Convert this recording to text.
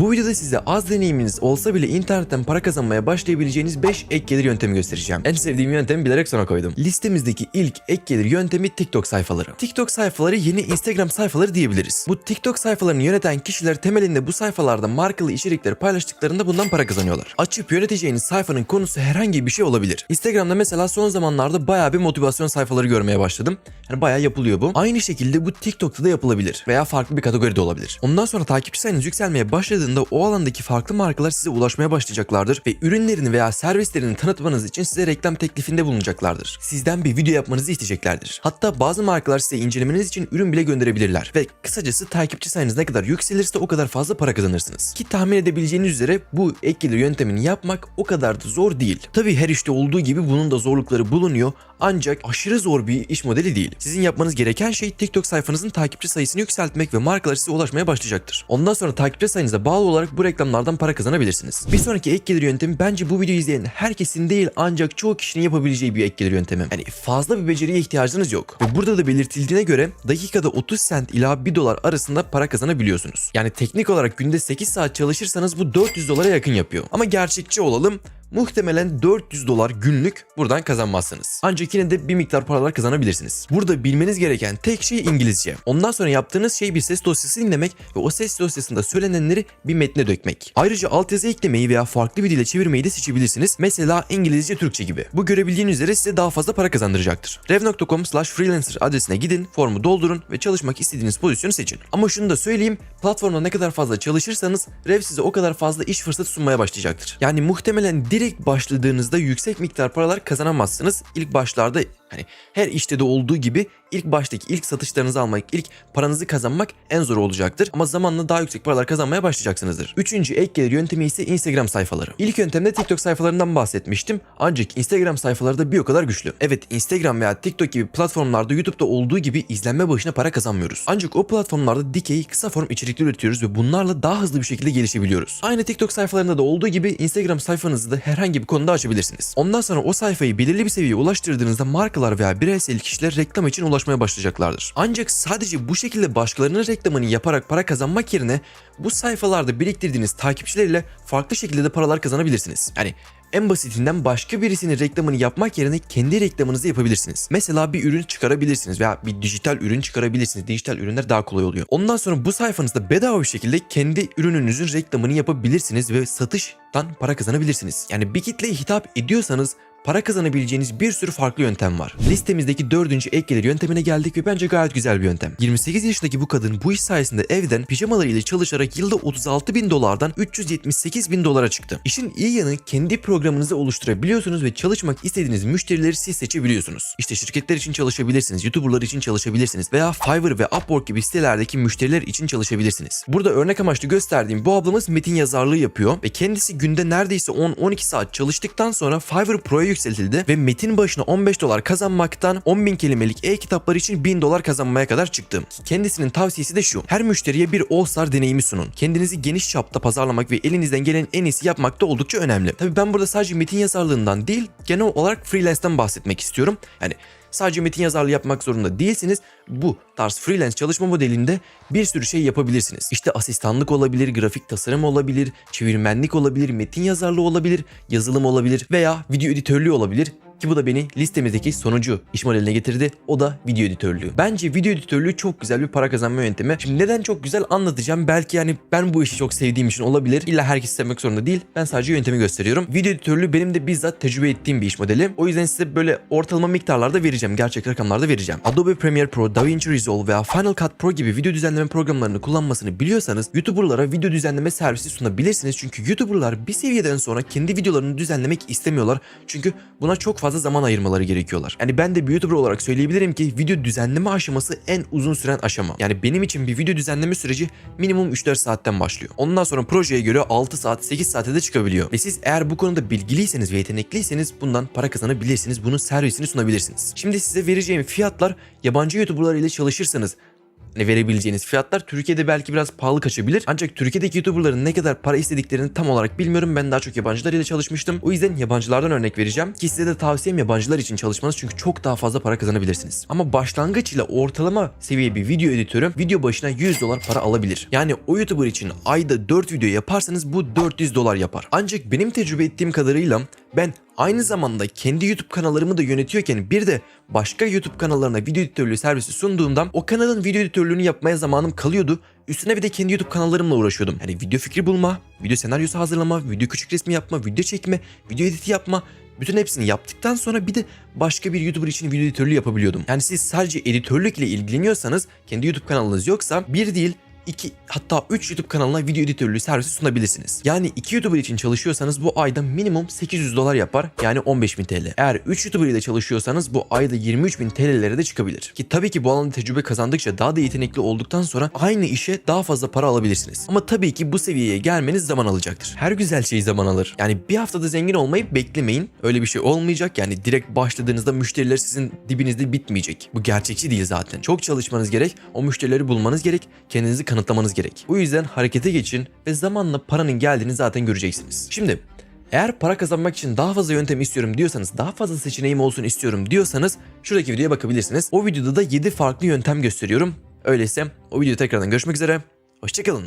Bu videoda size az deneyiminiz olsa bile internetten para kazanmaya başlayabileceğiniz 5 ek gelir yöntemi göstereceğim. En sevdiğim yöntemi bilerek sona koydum. Listemizdeki ilk ek gelir yöntemi TikTok sayfaları. TikTok sayfaları yeni Instagram sayfaları diyebiliriz. Bu TikTok sayfalarını yöneten kişiler temelinde bu sayfalarda markalı içerikleri paylaştıklarında bundan para kazanıyorlar. Açıp yöneteceğiniz sayfanın konusu herhangi bir şey olabilir. Instagram'da mesela son zamanlarda bayağı bir motivasyon sayfaları görmeye başladım. Yani bayağı yapılıyor bu. Aynı şekilde bu TikTok'ta da yapılabilir veya farklı bir kategoride olabilir. Ondan sonra takipçi sayınız yükselmeye başladığında o alandaki farklı markalar size ulaşmaya başlayacaklardır ve ürünlerini veya servislerini tanıtmanız için size reklam teklifinde bulunacaklardır. Sizden bir video yapmanızı isteyeceklerdir. Hatta bazı markalar size incelemeniz için ürün bile gönderebilirler ve kısacası takipçi sayınız ne kadar yükselirse o kadar fazla para kazanırsınız. Ki tahmin edebileceğiniz üzere bu ek gelir yöntemini yapmak o kadar da zor değil. Tabii her işte olduğu gibi bunun da zorlukları bulunuyor ancak aşırı zor bir iş modeli değil. Sizin yapmanız gereken şey TikTok sayfanızın takipçi sayısını yükseltmek ve markalar size ulaşmaya başlayacaktır. Ondan sonra takipçi sayınıza bağlı olarak bu reklamlardan para kazanabilirsiniz. Bir sonraki ek gelir yöntemi bence bu videoyu izleyen herkesin değil ancak çoğu kişinin yapabileceği bir ek gelir yöntemi. Yani fazla bir beceriye ihtiyacınız yok. Ve burada da belirtildiğine göre dakikada 30 sent ila 1 dolar arasında para kazanabiliyorsunuz. Yani teknik olarak günde 8 saat çalışırsanız bu 400 dolara yakın yapıyor. Ama gerçekçi olalım muhtemelen 400 dolar günlük buradan kazanmazsınız. Ancak yine de bir miktar paralar kazanabilirsiniz. Burada bilmeniz gereken tek şey İngilizce. Ondan sonra yaptığınız şey bir ses dosyası dinlemek ve o ses dosyasında söylenenleri bir metne dökmek. Ayrıca altyazı eklemeyi veya farklı bir dile çevirmeyi de seçebilirsiniz. Mesela İngilizce Türkçe gibi. Bu görebildiğiniz üzere size daha fazla para kazandıracaktır. rev.com freelancer adresine gidin, formu doldurun ve çalışmak istediğiniz pozisyonu seçin. Ama şunu da söyleyeyim, platformda ne kadar fazla çalışırsanız Rev size o kadar fazla iş fırsatı sunmaya başlayacaktır. Yani muhtemelen direkt başladığınızda yüksek miktar paralar kazanamazsınız. İlk başlarda hani her işte de olduğu gibi ilk baştaki ilk satışlarınızı almak, ilk paranızı kazanmak en zor olacaktır. Ama zamanla daha yüksek paralar kazanmaya başlayacaksınızdır. Üçüncü ek gelir yöntemi ise Instagram sayfaları. İlk yöntemde TikTok sayfalarından bahsetmiştim. Ancak Instagram sayfaları da bir o kadar güçlü. Evet Instagram veya TikTok gibi platformlarda YouTube'da olduğu gibi izlenme başına para kazanmıyoruz. Ancak o platformlarda dikey kısa form içerikler üretiyoruz ve bunlarla daha hızlı bir şekilde gelişebiliyoruz. Aynı TikTok sayfalarında da olduğu gibi Instagram sayfanızı da herhangi bir konuda açabilirsiniz. Ondan sonra o sayfayı belirli bir seviyeye ulaştırdığınızda markalar veya bireysel kişiler reklam için ulaşmaya başlayacaklardır. Ancak sadece bu şekilde başkalarının reklamını yaparak para kazanmak yerine bu sayfalarda biriktirdiğiniz takipçilerle farklı şekilde de paralar kazanabilirsiniz. Yani en basitinden başka birisinin reklamını yapmak yerine kendi reklamınızı yapabilirsiniz. Mesela bir ürün çıkarabilirsiniz veya bir dijital ürün çıkarabilirsiniz. Dijital ürünler daha kolay oluyor. Ondan sonra bu sayfanızda bedava bir şekilde kendi ürününüzün reklamını yapabilirsiniz ve satıştan para kazanabilirsiniz. Yani bir kitleye hitap ediyorsanız para kazanabileceğiniz bir sürü farklı yöntem var. Listemizdeki dördüncü ek gelir yöntemine geldik ve bence gayet güzel bir yöntem. 28 yaşındaki bu kadın bu iş sayesinde evden pijamalarıyla çalışarak yılda 36 bin dolardan 378 bin dolara çıktı. İşin iyi yanı kendi programınızı oluşturabiliyorsunuz ve çalışmak istediğiniz müşterileri siz seçebiliyorsunuz. İşte şirketler için çalışabilirsiniz, YouTuber'lar için çalışabilirsiniz veya Fiverr ve Upwork gibi sitelerdeki müşteriler için çalışabilirsiniz. Burada örnek amaçlı gösterdiğim bu ablamız metin yazarlığı yapıyor ve kendisi günde neredeyse 10-12 saat çalıştıktan sonra Fiverr Pro'ya yükseltildi ve metin başına 15 dolar kazanmaktan 10.000 kelimelik e-kitaplar için 1000 dolar kazanmaya kadar çıktı. Kendisinin tavsiyesi de şu. Her müşteriye bir All-Star deneyimi sunun. Kendinizi geniş çapta pazarlamak ve elinizden gelen en iyisi yapmak da oldukça önemli. Tabii ben burada sadece metin yazarlığından değil genel olarak freelance'den bahsetmek istiyorum. Yani Sadece metin yazarlığı yapmak zorunda değilsiniz. Bu tarz freelance çalışma modelinde bir sürü şey yapabilirsiniz. İşte asistanlık olabilir, grafik tasarım olabilir, çevirmenlik olabilir, metin yazarlığı olabilir, yazılım olabilir veya video editörlüğü olabilir. Ki bu da beni listemizdeki sonuncu iş modeline getirdi. O da video editörlüğü. Bence video editörlüğü çok güzel bir para kazanma yöntemi. Şimdi neden çok güzel anlatacağım. Belki yani ben bu işi çok sevdiğim için olabilir. İlla herkes sevmek zorunda değil. Ben sadece yöntemi gösteriyorum. Video editörlüğü benim de bizzat tecrübe ettiğim bir iş modeli. O yüzden size böyle ortalama miktarlarda vereceğim. Gerçek rakamlarda vereceğim. Adobe Premiere Pro, DaVinci Resolve veya Final Cut Pro gibi video düzenleme programlarını kullanmasını biliyorsanız YouTuber'lara video düzenleme servisi sunabilirsiniz. Çünkü YouTuber'lar bir seviyeden sonra kendi videolarını düzenlemek istemiyorlar. Çünkü buna çok fazla zaman ayırmaları gerekiyorlar. Yani ben de bir YouTuber olarak söyleyebilirim ki video düzenleme aşaması en uzun süren aşama. Yani benim için bir video düzenleme süreci minimum 3-4 saatten başlıyor. Ondan sonra projeye göre 6 saat 8 saate de çıkabiliyor. Ve siz eğer bu konuda bilgiliyseniz ve yetenekliyseniz bundan para kazanabilirsiniz. Bunun servisini sunabilirsiniz. Şimdi size vereceğim fiyatlar yabancı YouTuber'lar ile çalışırsanız verebileceğiniz fiyatlar Türkiye'de belki biraz pahalı kaçabilir. Ancak Türkiye'deki YouTuber'ların ne kadar para istediklerini tam olarak bilmiyorum. Ben daha çok yabancılar ile çalışmıştım. O yüzden yabancılardan örnek vereceğim. Ki size de tavsiyem yabancılar için çalışmanız çünkü çok daha fazla para kazanabilirsiniz. Ama başlangıç ile ortalama seviye bir video editörü video başına 100 dolar para alabilir. Yani o YouTuber için ayda 4 video yaparsanız bu 400 dolar yapar. Ancak benim tecrübe ettiğim kadarıyla ben aynı zamanda kendi YouTube kanallarımı da yönetiyorken bir de başka YouTube kanallarına video editörlüğü servisi sunduğumda o kanalın video editörlüğünü yapmaya zamanım kalıyordu. Üstüne bir de kendi YouTube kanallarımla uğraşıyordum. Yani video fikri bulma, video senaryosu hazırlama, video küçük resmi yapma, video çekme, video editi yapma. Bütün hepsini yaptıktan sonra bir de başka bir YouTuber için video editörlüğü yapabiliyordum. Yani siz sadece editörlük ile ilgileniyorsanız kendi YouTube kanalınız yoksa bir değil 2 hatta 3 YouTube kanalına video editörlüğü servisi sunabilirsiniz. Yani 2 YouTuber için çalışıyorsanız bu ayda minimum 800 dolar yapar yani 15.000 TL. Eğer 3 YouTuber ile çalışıyorsanız bu ayda 23.000 TL'lere de çıkabilir. Ki tabii ki bu alanda tecrübe kazandıkça daha da yetenekli olduktan sonra aynı işe daha fazla para alabilirsiniz. Ama tabii ki bu seviyeye gelmeniz zaman alacaktır. Her güzel şey zaman alır. Yani bir haftada zengin olmayı beklemeyin. Öyle bir şey olmayacak. Yani direkt başladığınızda müşteriler sizin dibinizde bitmeyecek. Bu gerçekçi değil zaten. Çok çalışmanız gerek. O müşterileri bulmanız gerek. Kendinizi kanıtlamanız gerek. Bu yüzden harekete geçin ve zamanla paranın geldiğini zaten göreceksiniz. Şimdi eğer para kazanmak için daha fazla yöntem istiyorum diyorsanız, daha fazla seçeneğim olsun istiyorum diyorsanız şuradaki videoya bakabilirsiniz. O videoda da 7 farklı yöntem gösteriyorum. Öyleyse o videoda tekrardan görüşmek üzere. Hoşçakalın.